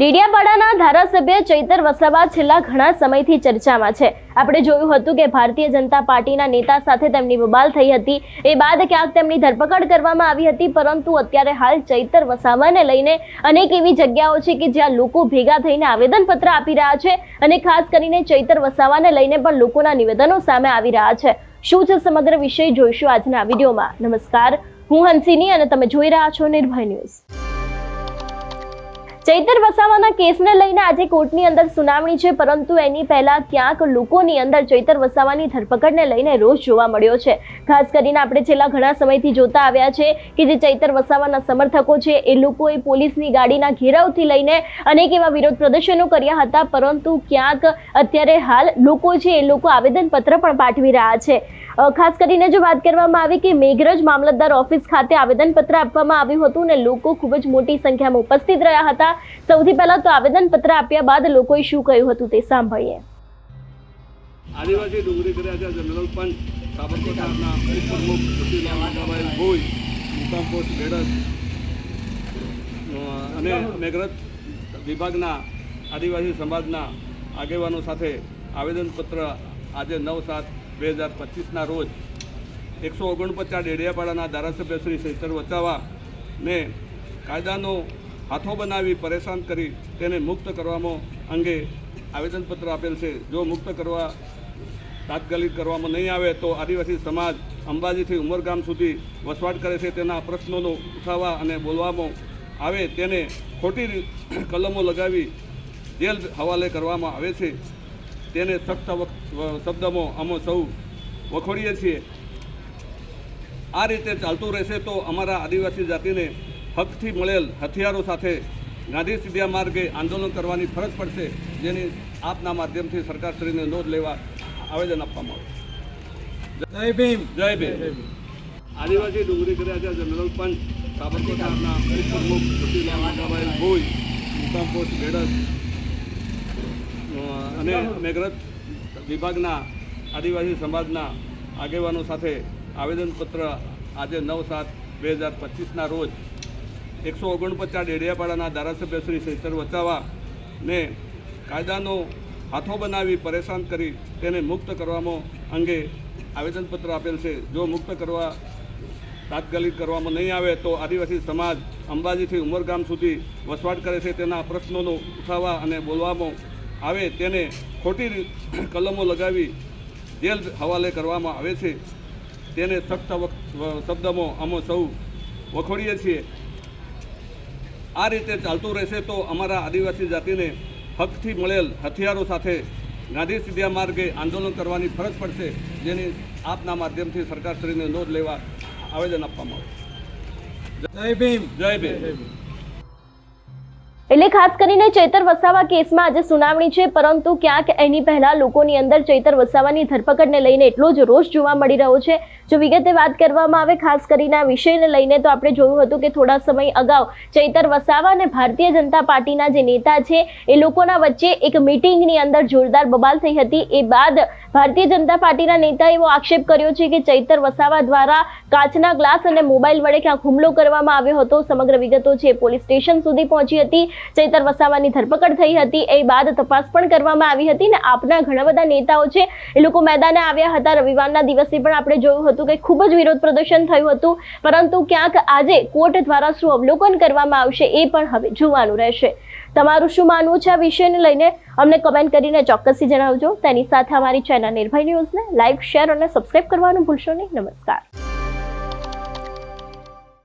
ડેડિયાપાડાના ધારાસભ્ય ચૈતર વસાવા છેલ્લા ઘણા સમયથી ચર્ચામાં છે. આપણે જોયું હતું કે ભારતીય જનતા પાર્ટીના નેતા સાથે તેમની બબાલ થઈ હતી. એ બાદ ક્યાંક તેમની ધરપકડ કરવામાં આવી હતી, પરંતુ અત્યારે હાલ ચૈતર વસાવાને લઈને અનેક એવી જગ્યાઓ છે કે જ્યાં લોકો ભેગા થઈને આવેદનપત્ર આપી રહ્યા છે અને ખાસ કરીને ચૈતર વસાવાને લઈને પણ લોકોના નિવેદનો સામે આવી રહ્યા છે. શું છે સમગ્ર વિષય જોઈશું આજના વિડીયોમાં. નમસ્કાર. હું હંસિની અને તમે જોઈ રહ્યા છો નિર્ભય ન્યૂઝ. ચૈતર વસાવાના કેસને લઈને આજે કોર્ટની અંદર સુનાવણી છે, પરંતુ એની પહેલા ક્યાંક લોકોની અંદર ચૈતર વસાવાની ધરપકડને લઈને રોષ જોવા મળ્યો છે. ખાસ કરીને આપણે છેલ્લા ઘણા સમયથી જોતા આવ્યા છે કે જે ચૈતર વસાવાના સમર્થકો છે, એ લોકોએ પોલીસની ગાડીના ઘેરાવથી લઈને અનેક એવા વિરોધ પ્રદર્શનો કર્યા હતા, પરંતુ ક્યાંક અત્યારે હાલ લોકો છે, એ લોકો આવેદનપત્ર પણ પાઠવી રહ્યા છે. ખાસ કરીને જો વાત કરવામાં આવે કે મેઘરજ મામલતદાર ઓફિસ ખાતે આવેદનપત્ર આપવામાં આવ્યું હતું ને, લોકો ખૂબ જ મોટી સંખ્યામાં ઉપસ્થિત રહ્યા હતા. સૌથી પહેલા તો આવેદનપત્ર આપ્યા બાદ લોકોએ શું કહ્યું હતું તે સાંભળીએ. આદિવાસી ડુંગરી કર્યા જનરલ પંચ સાબરકાંઠાના પ્રમુખ નાગાભાઈ ભોઈ, મુકામ પોસ્ટ બેડજ અને મેઘરજ વિભાગના આદિવાસી સમાજના આગેવાનો સાથે આવેદનપત્ર આજે નવ સાત બે હજાર પચીસના રોજ એકસો ઓગણપચાસ ડેડિયાપાડાના ધારાસભ્ય શ્રી શૈતર વચાવાને કાયદાનો હાથો બનાવી પરેશાન કરી તેને મુક્ત કરવામાં અંગે આવેદનપત્ર આપેલ છે. જો મુક્ત કરવા તાત્કાલિક કરવામાં નહીં આવે તો આદિવાસી સમાજ અંબાજીથી ઉમરગામ સુધી વસવાટ કરે છે. તેના પ્રશ્નોનો ઉઠાવવા અને બોલવામાં આવે તેને ખોટી કલમો લગાવી જેલ હવાલે કરવામાં આવે છે. તેને સખ્ત શબ્દમાં અમે સૌ વખોડીએ છીએ. આ રીતે ચાલતું રહેશે તો અમારા આદિવાસી જાતિને હકથી મળેલ હથિયારો સાથે ગાંધી સીધ્યા માર્ગે આંદોલન કરવાની ફરજ પડશે જેની આપના માધ્યમથી સરકારશ્રીને નોંધ લેવા આવેદન આપવામાં આવ્યું જય ભીમ. જય ભીમ. આદિવાસી ડુંગરી કર્યા જનરલ પંચ સાબરકાંઠાના પ્રમુખ જ્યોતિલાલ નાગાભાઈ ભોઈ મુકામપોસ્ટ અને મેઘરજ વિભાગના આદિવાસી સમાજના આગેવાનો સાથે આવેદનપત્ર આજે નવ સાત બે હજાર પચીસના રોજ એકસો ઓગણપચાસ ડેડિયાપાડાના ધારાસભ્ય શ્રી શૈતર વચાવાને કાયદાનો હાથો બનાવી પરેશાન કરી તેને મુક્ત કરવામાં અંગે આવેદનપત્ર આપેલ છે. જો મુક્ત કરવા તાત્કાલિક કરવામાં નહીં આવે તો આદિવાસી સમાજ અંબાજીથી ઉમરગામ સુધી વસવાટ કરે છે તેના પ્રશ્નોનો ઉઠાવવા અને બોલવામાં આવે તેને ખોટી કલમો લગાવી જેલ હવાલે કરવામાં આવે છે. તેને સખ્ત શબ્દમાં અમે સૌ વખોડીએ છીએ. આ રીતે ચાલતું રહેશે તો અમારા આદિવાસી જાતિને હકથી મળેલ હથિયારો સાથે ગાંધી સીધ્યા માર્ગે આંદોલન કરવાની ફરજ પડશે જેની આપના માધ્યમથી સરકારશ્રીને નોંધ લેવા આવેદન આપવામાં આવે જય ભીમ. જય ભીમ. એટલે ખાસ કરીને ચૈતર વસાવા કેસમાં આજે સુનાવણી છે, પરંતુ ક્યાંક એની પહેલા લોકોની અંદર ચૈતર વસાવાની ધરપકડને લઈને એટલો જ રોષ જોવા મળી રહ્યો છે. જો વિગતે વાત કરવામાં આવે ખાસ કરીને આ વિષયને લઈને તો આપણે જોયું હતું કે થોડા સમય અગાઉ ચૈતર વસાવા અને ભારતીય જનતા પાર્ટીના જે નેતા છે, એ લોકોના વચ્ચે એક મિટિંગની અંદર જોરદાર બબાલ થઈ હતી. એ બાદ ભારતીય જનતા પાર્ટીના નેતાએ એવો આક્ષેપ કર્યો છે કે ચૈતર વસાવા દ્વારા કાચના ગ્લાસ અને મોબાઈલ વડે ક્યાંક હુમલો કરવામાં આવ્યો હતો. સમગ્ર વિગતો છે, પોલીસ સ્ટેશન સુધી પહોંચી હતી. ચૈતર વસાવાની ધરપકડ થઈ હતી. એ બાદ તપાસ પણ કરવામાં આવી હતી ને આપના ઘણા બધા નેતાઓ છે એ લોકો મેદાને આવ્યા હતા. રવિવારના દિવસે પણ આપણે જોયું હતું કે ખૂબ જ વિરોધ પ્રદર્શન થયું હતું. પરંતુ ક્યાંક આજે કોર્ટ દ્વારા શું અવલોકન કરવામાં આવશે એ પણ હવે જોવાનું રહેશે. તમારું શું માનવું છે આ વિષયને લઈને? અમને કમેન્ટ કરીને ચોક્કસથી જણાવજો. તેની સાથે અમારી ચેનલ નિર્ભય ન્યૂઝને લાઇક શેર અને સબસ્ક્રાઇબ કરવાનું ભૂલશો નહીં. નમસ્કાર.